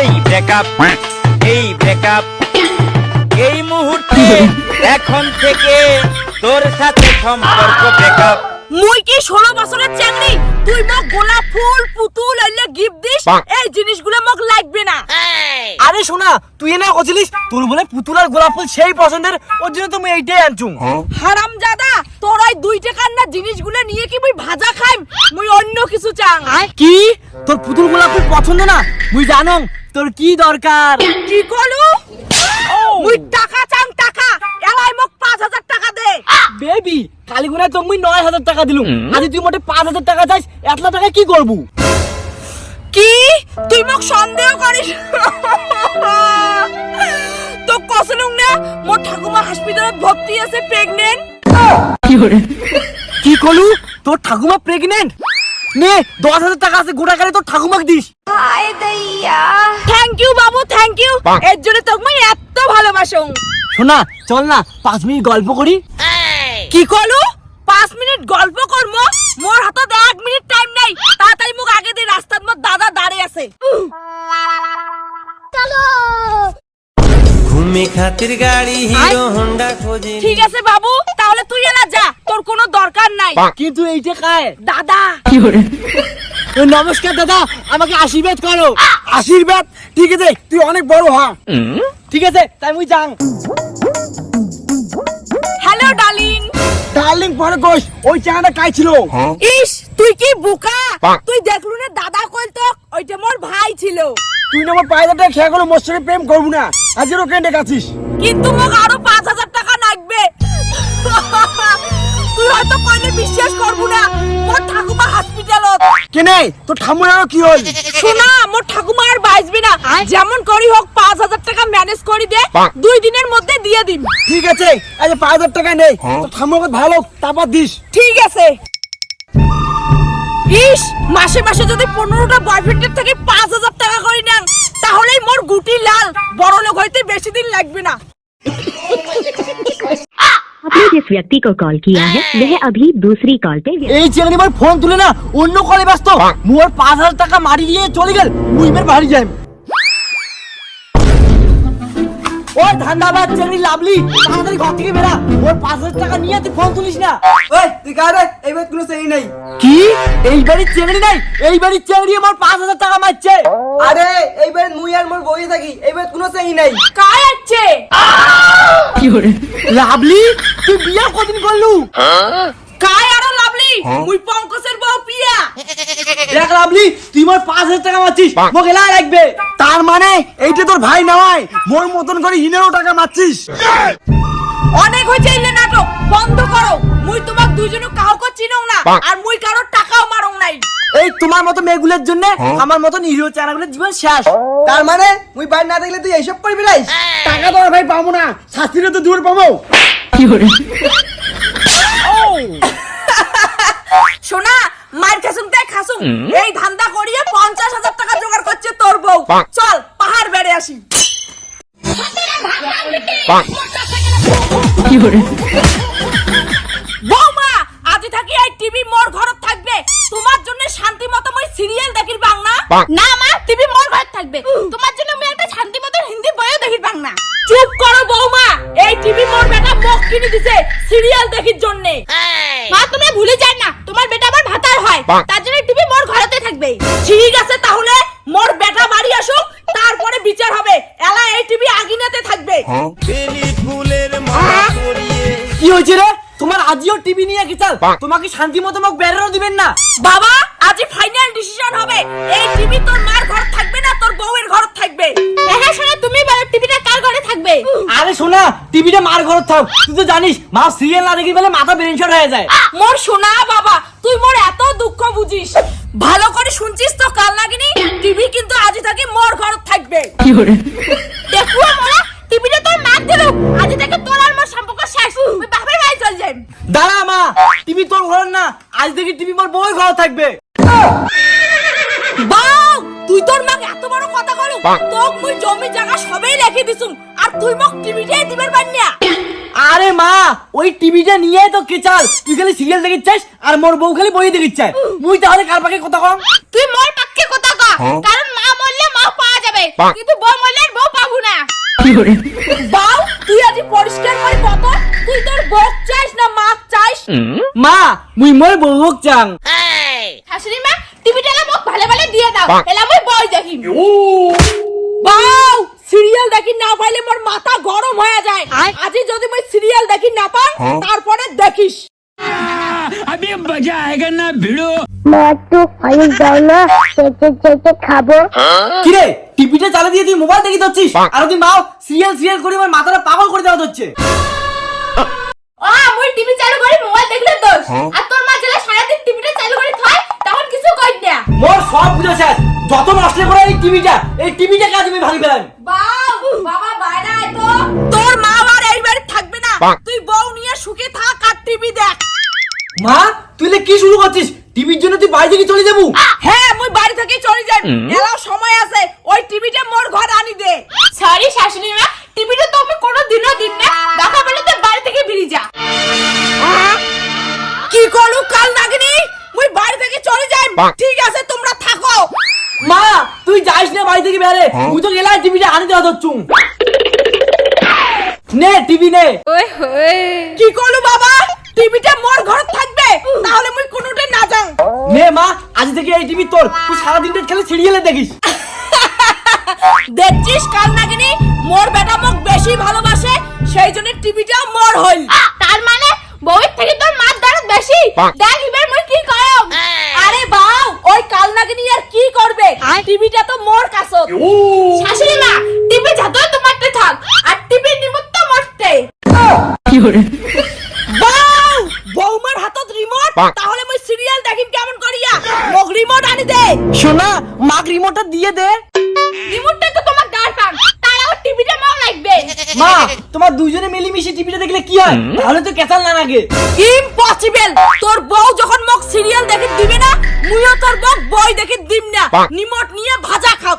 এই ব্রেকআপ এই ব্রেকআপ এই মুহূর্তে এখন থেকে তোর সাথে সম্পর্ক ব্রেকআপ মুই কি ষোলো বছরের চাকরি তুই মোক গোলাপ ফুল পুতুল এলে গিফট দিস? এই জিনিসগুলো মোক আরে শোনা তুই না কছিলিস? তোর বলে পুতুল আর গোলাপ ফুল সেই পছন্দের? ওর জন্য তুমি এইটাই আনছুম হারাম জাদা তোর ওই দুই টাকার না জিনিসগুলো নিয়ে কি মুই ভাজা খাইম মুই অন্য কিছু চাং। কি? তোর পুতুল গোলাপ ফুল পছন্দ না? মুই জানো তোর কি দরকার? কি কলু? মুই টাকা চাং টাকা। এলাই মোক পাঁচ হাজার টাকা দে। বেবি কালীগুনায় তো মুই নয় হাজার টাকা দিলুম। আজ তুই মোটে পাঁচ হাজার টাকা চাইস এতলা টাকা কি করবু? কি? তুই মোক সন্দেহ করিস? তো কসলুং না মোর ঠাকুমা হসপিটালত ভর্তি আছে প্রেগনেন্ট কি করলু তোর ঠাকুমা প্রেগনেন্ট নে দশ হাজার টাকা আছে গোটা কালে তোর ঠাকুমাকে দিস? থ্যাংক ইউ বাবু থ্যাংক ইউ এর জন্য তোকে মুই এত ভালোবাসং। শোনা চল না পাঁচ মিনিট গল্প করি। কি করলু পাঁচ মিনিট গল্প করব মোর হাতত এক মিনিট টাইম নাই তাড়াতাড়ি মুখ আগে দে রাস্তার মধ্যে দাদা দাঁড়িয়ে আছে। ঘুমে খাতির গাড়ি হিরো হোন্ডা খোঁজে। ঠিক আছে বাবু তাহলে তুই এলা যা। তোর কোনো দরকার নাই। কিন্তু এইটা কায় দাদা। নমস্কার দাদা। আমাকে আশীর্বাদ করো। আশীর্বাদ? ঠিক আছে তুই অনেক বড় হ। ঠিক আছে তাই মুই যাং। Hello darling. ডার্লিং পরে কোষ ওই চাঁদা কাই ছিল? ইস তুই কি বোকা তুই দেখলু না দাদা কইল তো ওইটা মোর ভাই ছিল তুই না আমার পায়দাটা খেয়া করল মোর সঙ্গে প্রেম করব না। আজেরও কেন্দ্রে কাছিস কিন্তু মোক আরও পাঁচ হাজার টাকা লাগবে। তুই হয়তো কইলে বিশ্বাস করব না মোর ঠাকুমা হসপিটালত কেনে? তোর ঠাম্মুর আরও কি হল? শোনা মোর ঠাকুমা আর বাঁচবি না। যেমন করি হোক পাঁচ হাজার টাকা ম্যানেজ করে দে দুই দিনের মধ্যে দিয়ে দিন ঠিক আছে আজ পাঁচ হাজার টাকা নেই তোর ঠাম্মুকে ভালো তারপর দিস। ঠিক আছে। ইস মাসে মাসে যদি পনেরোটা বয়ফ্রেন্ডের থেকে পাঁচ হাজার টাকা করে নেন তাহলেই মোর গুটি লাল বড় লোক হইতে বেশি দিন লাগবে না आपने जिस व्यक्ति को कॉल किया है वह अभी दूसरी कॉल पे व्यस्त এই চেঙ্গি আমার ফোন তুলে না অন্য কলে ব্যস্ত মোর পাঁচ হাজার টাকা মারি দিয়ে চলে গেল মুই এবার বাড়ি যাই ও ধান্দাবাদ চেঙ্গি লাভলি তাড়াতাড়ি ঘর থেকে বেরা ওর পাঁচ হাজার টাকা নিয়ে তুই ফোন তুলিস না। ওই তুই কারে এইবার কোনো সেই নেই। কি? এই বাড়ির চেঙ্গি নাই? এই বাড়ির চেঙ্গি আমার পাঁচ হাজার টাকা মারছে। আরে এইবার মুই আর মোর বই থাকি এইবার কোনো সেই নাই। কায় আছে? লাভলি তুই বিয়া কদিন করলু? কায় আরও লাভলি মুই পঙ্কজের বউ পিয়া। দেখ লাভলি মোর পাঁচ হাজার টাকা মারছিস মোকে লাই লাগবে। তার মানে এইটা তোর ভাই নয় মোর মতন করে হিনেরও টাকা মারছিস। অনেক হয়েছে ইলে নাটক বন্ধ করো। মুই তোমাক দুইজনে কাউকে চিনও না আর মুই কারোর টাকাও মারং নাই। এই তোমার মতো মেয়েগুলোর জন্য আমার মতো নিরীহ চারাগুলোর জীবন শেষ। তার মানে মুই বাইরে না থাকলে তুই এইসব করবি রাইস টাকা তো আর ভাই পাবো না শাস্তিটা তো দূর পাবো। কি শোনা খাসুম এই ধান্দা করিয়ে পঞ্চাশ হাজার টাকা জোগাড় করছে তোর বউ। চল পাহাড় বেড়ে আসি। বৌমা আজি থাকি এই টিভি মোর ঘরত থাকবে। তোমার জন্য শান্তি মতো মই সিরিয়াল দেখির বাং না না মা টিভি মোর ঘর থাকবে। তোমার জন্য আমি একটা শান্তি মতো হিন্দি বইও দেখির বাং না। চুপ করো বৌমা এই টিভি মোর বেটা মোক কিনে দিছে সিরিয়াল দেখির জন্য। মা তুমি ভুলে যাই না তোমার বেটা হয় তার জন্য টিভি মোর ঘরেতে থাকবে। ঠিক আছে তাহলে মোর বেটা বাড়ি আসুক তারপরে বিচার হবে। এলা এই টিভি আগিনাতে থাকবে। পরিয়ে। কি হয়েছে রে? তোমার আজিও টিভি নিয়ে কি চাল তোমাকে শান্তি মতো মুখ বেরো দিবেন না। বাবা! আজই ফাইনাল ডিসিশন হবে। এই টিভি তোর মার ঘর থাকবে না তোর বউয়ের ঘর থাকবে। হ্যাঁ শোনা তুমি বলো টিভিটা কার ঘরে থাকবে? আরে শোনা টিভিটা মার ঘর থাক। তুই তো জানিস মা সিরিয়াল না দেখি বলে মাথা ব্রেন শট হয়ে যায়। মোর শোনা বাবা তুই মোর এত দুঃখ বুঝিস। ভালো করে শুনছিস তো কাল লাগিনি টিভি কিন্তু আজই থেকে মোর ঘর থাকবে। দেখুয়া মোরা টিভিটা তোর মার দিল। আজই থেকে তোর আর মোর সম্পর্ক শেষ। তুই বাপের বাড়ি চল যাই। দাঁড়া মা টিভি তোর ঘর না আজ দেখি টিভি মোর বউয়ের ঘর থাকবে। বাউ তুই তোর মাকে এত বড় কথা কলু? তোক মুই জমি জায়গা সবেই রেখে দিছুম। আর তুই মোক টিভিটাই দিবার পান্না আরে মা ওই টিভিটা নিয়ে তো কে চাল তুই খালি সিরিয়াল দেখিস চাস আর মোর বউ খালি বই চাই মুই তাহলে কার পাকে কথা কম? তুই মোর পক্ষে কথা কর কারণ মা মরলে মা পাওয়া যাবে। কিন্তু বউ মরলে বউ পাবো না। বাউ তুই আজি পরিষ্কার করে কত তুই তোর বউ চাইস না মাক চাইস মা মুই মোর বউক চাং। শাশুড়ি মা টিভিটা এলা মোক ভালে ভালে দিয়ে দাও। এলা মই বই দেখি বাউ সিরিয়াল দেখি না পাইলে মোর মাথা গরম হয়ে যায়। আজি যদি মই সিরিয়াল দেখি না পাই তারপরে দেখিস। মা একটু অনেক দাও না চেটে চেটে খাব। কিরে টিভিটা চালা দিয়ে তুই মোবাইল দেখি দচ্ছিস আর তুই মাও সিরিয়াল সিরিয়াল করে আমার মাথাটা পাগল করে দেওয়া হচ্ছে ও মুই টিভি চালু করি মোবাইল দেখলে দোষ। আর তোর মা জেলা সারাদিন টিভিটা চালু করে থয় এই টিভিটা এই টিভিটাকে আজ আমি ভাঙি ফেলাম বাবা বাইরে আয় তো। তোর মা আর এই বাড়ি থাকবে না। তুই বউ নিয়ে সুখে থাক আর টিভি দেখ। মা তুই কি শুরু করছিস? টিভির জন্য তুই বাড়ি থেকে চলে যাব? হ্যাঁ মুই বাড়ি থেকে চলে যাই। এলাও সময় আছে। ওই টিভিটা মোর ঘর আনি দে। সরি শাশুড়ি মা টিভিটা তো আমি কোনো দিনও দিন না। দেখা পেলে তো বাড়ি থেকে বেরিয়ে যা। কি করলু কাল নাগিনি? মুই বাড়ি থেকে চলে যাই। ঠিক আছে তোমরা থাকো। মা তুই যাইস না বাড়ি থেকে বেরে তুই তো গেলাই টিভিটা আনি দেওয়া হচ্ছু নে টিভি নে। কি করলু বাবা? টিভিটা মোর ঘর থাকবে তাহলে মুই কোনোটা না যাও নে মা আজ থেকে এই টিভি তোর। তুই সারাদিন খেলে সিরিয়ালে দেখিস। দেখছিস কাল নাগিনি? মোর বেটা মোক বেশি ভালোবাসে সেই জন্য টিভিটা মোর হইল তার মানে বউয়ের থেকে তোর মার দরদ বেশি দেখ এবার মই কি করম আরে বাউ ওই কাল নাগিনি আর কি করবে টিভিটা তো মোর কাছত শাশুড়ি মা টিভি যাতো তোমারতে থাক আর টিভি নিমত্ত মরতে বাউ বৌমার হাতত রিমোট? তাহলে মই সিরিয়াল দেখিম কেমন করিয়া। মোক রিমোট আনি দে। শোনা মাক রিমোটটা দিয়ে দে। রিমোটটা তো তোমার দরকার তার আবার টিভিটা মাও লাগবে। মা তোমার দুজনে মিলেমিশে টিভিটা দেখলে কি হয়? তাহলে তো কেতাল না লাগে। ইম্পসিবল তোর বউ যখন মোক সিরিয়াল দেখে দিবে না মুইও তোর বউ বই দেখে দিম না। নিমট নিয়ে ভাজা খাও।